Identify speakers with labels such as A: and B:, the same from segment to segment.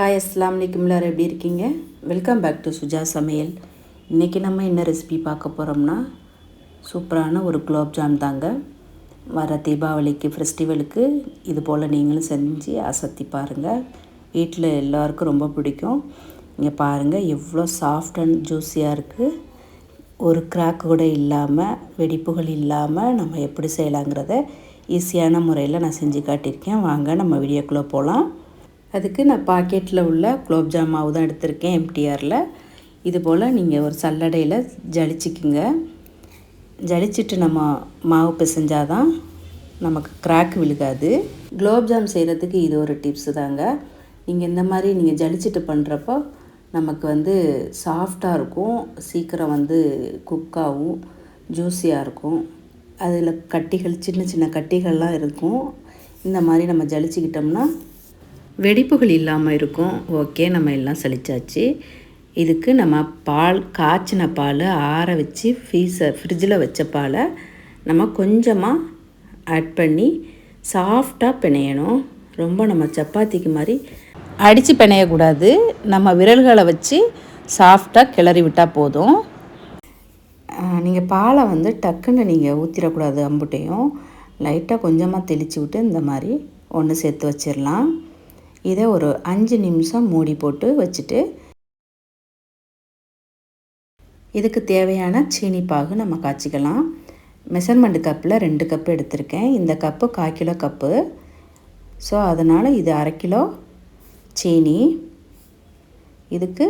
A: Hi அஸ்லாம் வலைக்கம் எல்லாரும் எப்படி இருக்கீங்க? வெல்கம் பேக் டு சுஜா சமையல் இன்றைக்கி நம்ம என்ன ரெசிபி பார்க்க போகிறோம்னா சூப்பரான ஒரு குலோப்ஜாம் தாங்க. வர தீபாவளிக்கு ஃபெஸ்டிவலுக்கு இது போல் நீங்களும் செஞ்சு அசத்தி பாருங்கள் வீட்டில் எல்லாருக்கும் ரொம்ப பிடிக்கும். இங்கே பாருங்கள் எவ்வளோ சாஃப்ட் அண்ட் ஜூஸியாக இருக்குது ஒரு கிராக் கூட இல்லாமல் வெடிப்புகள் இல்லாமல் நம்ம எப்படி செய்யலாங்கிறத ஈஸியான முறையில் நான் செஞ்சு காட்டியிருக்கேன். வாங்க நம்ம வீடியோக்குள்ளே போகலாம் அதுக்கு நான் பாக்கெட்டில் உள்ள குலோப்ஜாம் மாவு தான் எடுத்திருக்கேன் எம்டிஆரில். இது போல் நீங்கள் ஒரு சல்லடையில் ஜலிச்சிக்குங்க. ஜலிச்சிட்டு நம்ம மாவு பிசைஞ்சால் தான் நமக்கு கிராக் விழுகாது. குலோப்ஜாம் செய்கிறதுக்கு இது ஒரு டிப்ஸு தாங்க. நீங்கள் இந்த மாதிரி நீங்கள் ஜலிச்சிட்டு பண்ணுறப்போ நமக்கு வந்து சாஃப்டாக இருக்கும். சீக்கிரம் வந்து குக்காகவும் ஜூஸியாக இருக்கும். அதில் கட்டிகள் சின்ன சின்ன கட்டிகள்லாம் இருக்கும். இந்த மாதிரி நம்ம ஜலிச்சிக்கிட்டோம்னா வெடிப்புகள் இல்லாமல் இருக்கும். ஓகே நம்ம எல்லாம் சலிச்சாச்சு இதுக்கு நம்ம பால் காய்ச்சின பால் ஆற வச்சு ஃப்ரீசர் ஃப்ரிட்ஜில் வச்ச பாலை நம்ம கொஞ்சமாக ஆட் பண்ணி சாஃப்டாக பிணையணும். ரொம்ப நம்ம சப்பாத்திக்கு மாதிரி அடித்து பிணையக்கூடாது. நம்ம விரல்களை வச்சு சாஃப்டாக கிளறி விட்டால் போதும். நீங்கள் பாலை வந்து டக்குன்னு நீங்கள் ஊற்றிடக்கூடாது அம்புட்டையும். லைட்டாக கொஞ்சமாக தெளித்து விட்டு இந்த மாதிரி ஒன்று சேர்த்து வச்சிடலாம். இதை ஒரு அஞ்சு நிமிஷம் மூடி போட்டு வச்சுட்டு இதுக்கு தேவையான சீனி பாகு நம்ம காய்ச்சிக்கலாம். மெஷர்மெண்ட் கப்பில் ரெண்டு கப்பு எடுத்திருக்கேன். இந்த கப்பு கால் கிலோ கப்பு ஸோ அதனால் இது அரை கிலோ சீனி. இதுக்கு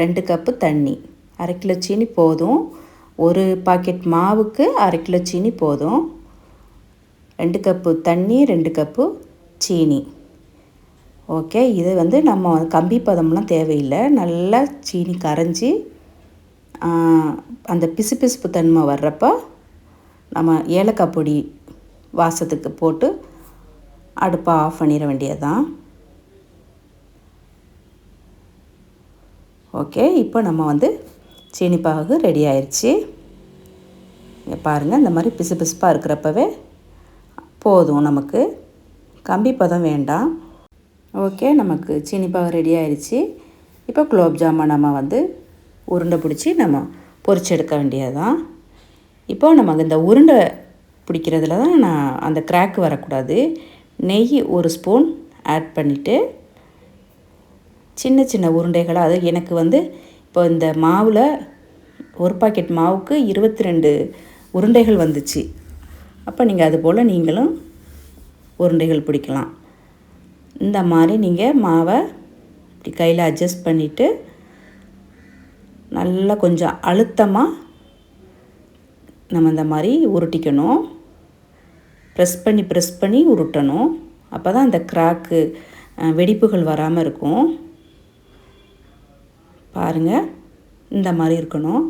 A: ரெண்டு கப்பு தண்ணி. அரை கிலோ சீனி போதும். ஒரு பாக்கெட் மாவுக்கு அரை கிலோ சீனி போதும். ரெண்டு கப்பு தண்ணி ரெண்டு கப்பு சீனி. ஓகே இது வந்து நம்ம கம்பி பதம்லாம் தேவையில்லை. நல்லா சீனி கரைஞ்சி அந்த பிசு பிசுப்பு தன்மை வர்றப்போ நம்ம ஏலக்காய் பொடி வாசத்துக்கு போட்டு அடுப்பை ஆஃப் பண்ணிட வேண்டியதுதான். ஓகே இப்போ நம்ம வந்து சீனி பாகு ரெடி ஆயிடுச்சு பாருங்கள் இந்த மாதிரி பிசு பிசுப்பாக இருக்கிறப்பவே போதும் நமக்கு. கம்பி பதம் வேண்டாம். ஓகே நமக்கு சீனிப்பாக ரெடி ஆயிடுச்சு. இப்போ குலோப் ஜாமுன் நம்ம வந்து உருண்டை பிடிச்சி நம்ம பொறிச்சு எடுக்க வேண்டியது தான் இப்போ நமக்கு இந்த உருண்டை பிடிக்கிறதுல தான் நான் அந்த கிராக் வரக்கூடாது. நெய் ஒரு ஸ்பூன் ஆட் பண்ணிவிட்டு சின்ன சின்ன உருண்டைகளாக அது எனக்கு வந்து இப்போ இந்த மாவில் ஒரு பாக்கெட் மாவுக்கு இருபத்தி ரெண்டு உருண்டைகள் வந்துச்சு. அப்போ நீங்கள் அது போல் நீங்களும் உருண்டைகள் பிடிக்கலாம். இந்த மாதிரி நீங்கள் மாவை இப்படி கையில் அட்ஜஸ்ட் பண்ணிவிட்டு நல்லா கொஞ்சம் அழுத்தமாக நம்ம இந்த மாதிரி உருட்டிக்கணும். ப்ரெஸ் பண்ணி ப்ரெஸ் பண்ணி உருட்டணும். அப்போ தான் அந்த கிராக்கு வெடிப்புகள் வராமல் இருக்கும். பாருங்கள் இந்த மாதிரி இருக்கணும்.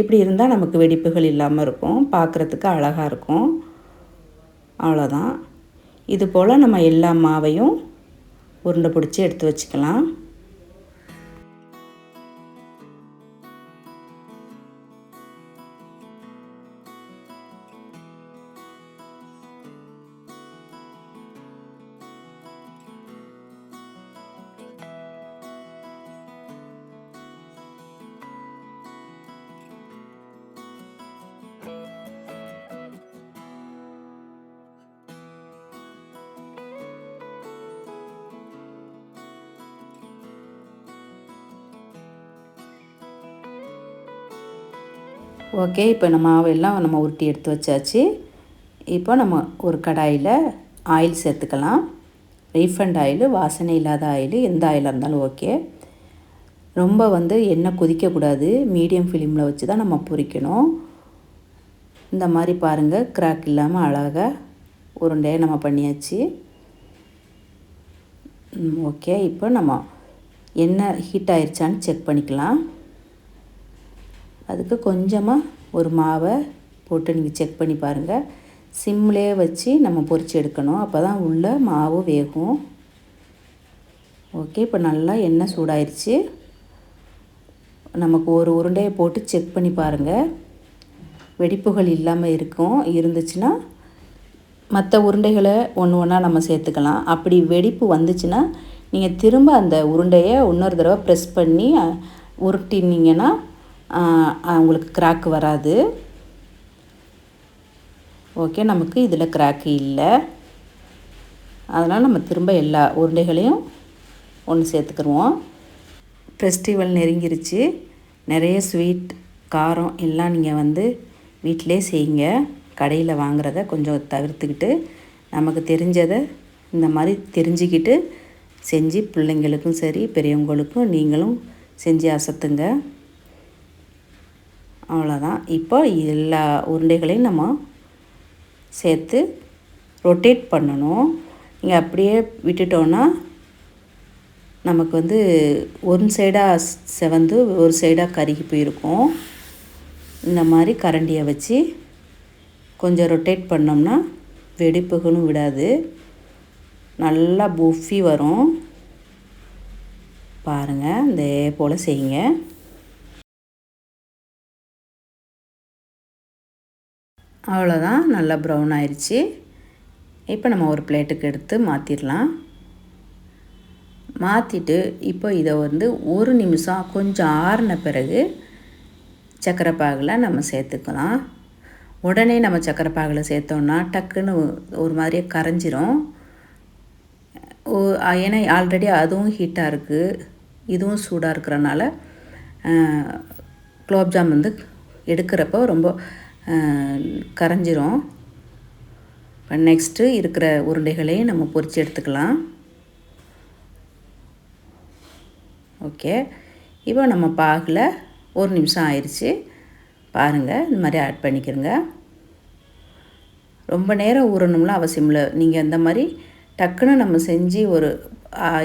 A: இப்படி இருந்தால் நமக்கு வெடிப்புகள் இல்லாமல் இருக்கும். பார்க்குறதுக்கு அழகாக இருக்கும். அவ்வளோதான் இது போல் நம்ம எல்லா மாவையும் உருண்டை பிடிச்சி எடுத்து வச்சுக்கலாம். ஓகே இப்போ நம்ம மாவெல்லாம் நம்ம உருட்டி எடுத்து வச்சாச்சு. இப்போ நம்ம ஒரு கடாயில் ஆயில் சேர்த்துக்கலாம். ரீஃபண்ட் ஆயில் வாசனை இல்லாத ஆயில் எந்த ஆயிலாக இருந்தாலும் ஓகே ரொம்ப வந்து எண்ணெய் கொதிக்கக்கூடாது. மீடியம் ஃபிலிமில் வச்சு தான் நம்ம பொரிக்கணும் இந்த மாதிரி பாருங்கள் கிராக் இல்லாமல் அழகாக உருண்டையை நம்ம பண்ணியாச்சு. ஓகே இப்போ நம்ம எண்ணெய் ஹீட் ஆயிடுச்சான்னு செக் பண்ணிக்கலாம். அதுக்கு கொஞ்சமாக ஒரு மாவை போட்டு நீங்கள் செக் பண்ணி பாருங்கள் சிம்லேயே வச்சு நம்ம பொரித்து எடுக்கணும். அப்போ தான் உள்ள மாவு வேகும். ஓகே இப்போ நல்லா எண்ணெய் சூடாயிருச்சு. நமக்கு ஒரு உருண்டையை போட்டு செக் பண்ணி பாருங்கள் வெடிப்புகள் இல்லாமல் இருக்கும். இருந்துச்சுன்னா மற்ற உருண்டைகளை ஒன்று ஒன்றா நம்ம சேர்த்துக்கலாம். அப்படி வெடிப்பு வந்துச்சுன்னா நீங்கள் திரும்ப அந்த உருண்டையை இன்னொரு தடவை ப்ரெஸ் பண்ணி உருட்டினீங்கன்னா உங்களுக்கு கிராக்கு வராது. ஓகே நமக்கு இதில் கிராக்கு இல்லை. அதனால் நம்ம திரும்ப எல்லா உருண்டைகளையும் ஒன்று சேர்த்துக்கிடுவோம் ஃபெஸ்டிவல் நெருங்கிருச்சு. நிறைய ஸ்வீட் காரம் எல்லாம் நீங்கள் வந்து வீட்டிலே செய்யுங்க. கடையில் வாங்குறத கொஞ்சம் தவிர்த்துக்கிட்டு நமக்கு தெரிஞ்சதை இந்த மாதிரி தெரிஞ்சுக்கிட்டு செஞ்சு பிள்ளைங்களுக்கும் சரி பெரியவங்களுக்கும் நீங்களும் செஞ்சு அசத்துங்க. அவ்வளோதான் இப்போ எல்லா உருண்டைகளையும் நம்ம சேர்த்து ரொட்டேட் பண்ணணும். நீங்கள் அப்படியே விட்டுட்டோன்னா நமக்கு வந்து ஒரு சைடாக செவந்து ஒரு சைடாக கருகி போயிருக்கும். இந்த மாதிரி கரண்டியை வச்சு கொஞ்சம் ரொட்டேட் பண்ணோம்னா வெடிப்புகளும் விடாது. நல்லா புஃபி வரும். பாருங்கள் இதே போல் செய்யுங்க. அவ்வளோதான் நல்லா ப்ரௌன் ஆயிடுச்சு இப்போ நம்ம ஒரு பிளேட்டுக்கு எடுத்து மாற்றிடலாம் மாற்றிட்டு இப்போ இதை வந்து ஒரு நிமிஷம் கொஞ்சம் ஆறின பிறகு சக்கரை பாகில் நம்ம சேர்த்துக்கலாம். உடனே நம்ம சக்கரை பாகில் சேர்த்தோன்னா டக்குன்னு ஒரு மாதிரியே கரைஞ்சிரும். ஏன்னா ஆல்ரெடி அதுவும் ஹீட்டாக இருக்குது இதுவும் சூடாக இருக்கிறனால குலோப்ஜாம் வந்து எடுக்கிறப்போ ரொம்ப கரைஞ்சிரும். இப்போ நெக்ஸ்ட்டு இருக்கிற உருண்டைகளையும் நம்ம பொறிச்சு எடுத்துக்கலாம். ஓகே இப்போ நம்ம பாகில் ஒரு நிமிஷம் ஆயிடுச்சு பாருங்கள் இந்த மாதிரி ஆட் பண்ணிக்கிறங்க. ரொம்ப நேரம் ஊறணும்லாம் அவசியம் இல்லை. நீங்கள் இந்த மாதிரி டக்குன்னு நம்ம செஞ்சு ஒரு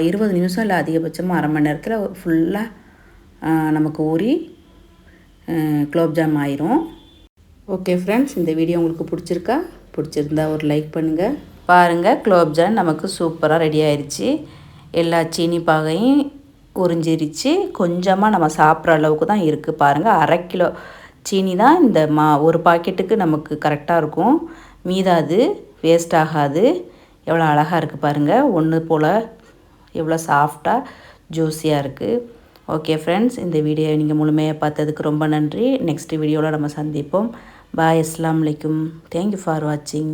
A: இருபது நிமிஷம் இல்லை அதிகபட்சமாக அரை மணி நேரத்தில் ஃபுல்லாக நமக்கு ஊறி குலோப்ஜாம் ஆயிரும். ஓகே ஃப்ரெண்ட்ஸ் இந்த வீடியோ உங்களுக்கு பிடிச்சிருக்கா? பிடிச்சிருந்தா ஒரு லைக் பண்ணுங்கள் பாருங்கள் குலோப்ஜாம் நமக்கு சூப்பராக ரெடி ஆயிடுச்சு எல்லா சீனி பாகையும் உறிஞ்சிருச்சு. கொஞ்சமாக நம்ம சாப்பிட்ற அளவுக்கு தான் இருக்குது பாருங்கள் அரை கிலோ சீனி தான் இந்த மா ஒரு பாக்கெட்டுக்கு நமக்கு கரெக்டாக இருக்கும். மீதாது வேஸ்ட் ஆகாது. எவ்வளோ அழகாக இருக்குது பாருங்கள் ஒன்று போல் எவ்வளோ சாஃப்டாக ஜூஸியாக இருக்குது ஓகே ஃப்ரெண்ட்ஸ் இந்த வீடியோ நீங்கள் முழுமையாக பார்த்ததுக்கு ரொம்ப நன்றி. நெக்ஸ்ட் வீடியோவில் நம்ம சந்திப்போம். பாய் அஸ்லாம் வலைக்கும் தேங்க்யூ ஃபார் வாட்சிங்